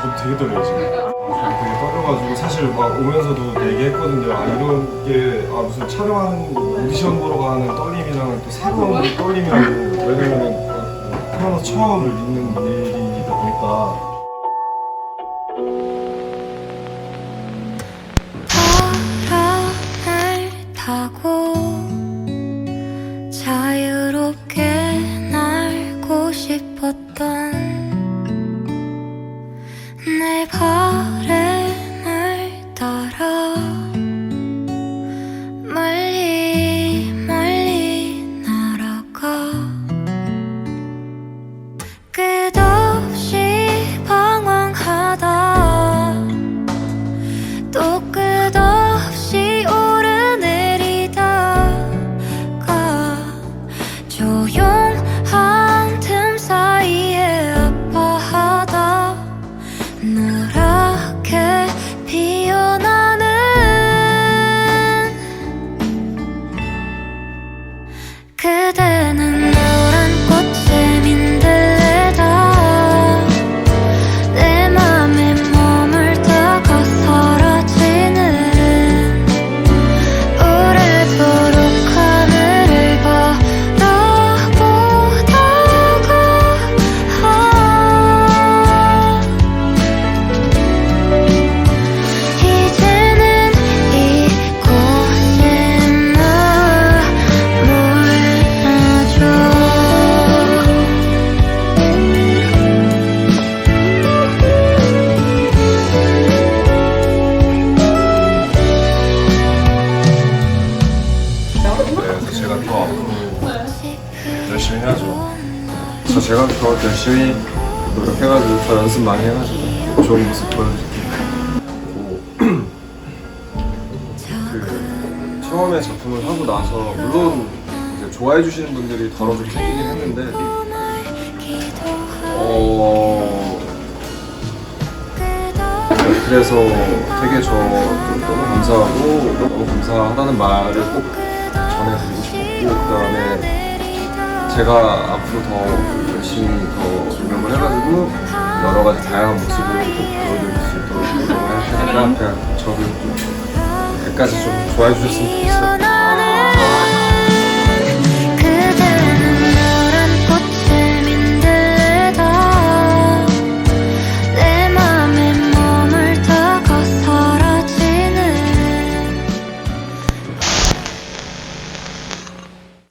저도 되게 떨려요 지금. 아, 되게 떨려가지고 사실 막 오면서도 얘기했거든요. 아 이런 게 아 무슨 촬영하는 오디션 보러 가는 떨림이랑 또 새로운 떨림이라고 왜냐면은 어, 태어나서 처음을 있는 일이다 보니까 바람을 타고 자유롭게 날고 싶었던 열심히 해야죠. 저 제가 더 열심히 노력해가지고 더 연습 많이 해가지고 좋은 모습 보여드릴게요. 그 처음에 작품을 하고 나서 물론 이제 좋아해 주시는 분들이 더러 좀 생기긴 했는데 어 그래서 되게 저 너무 감사하고 너무 감사하다는 말을 꼭 전해드리고 싶었고 그 다음에 제가 앞으로 더 열심히 더 노력을 해가지고 여러 가지 다양한 모습을 꼭 보여드릴 수 있도록 노력을 할 테니까 그냥 저를 좀 끝까지 좀 좋아해 주셨으면 좋겠어요.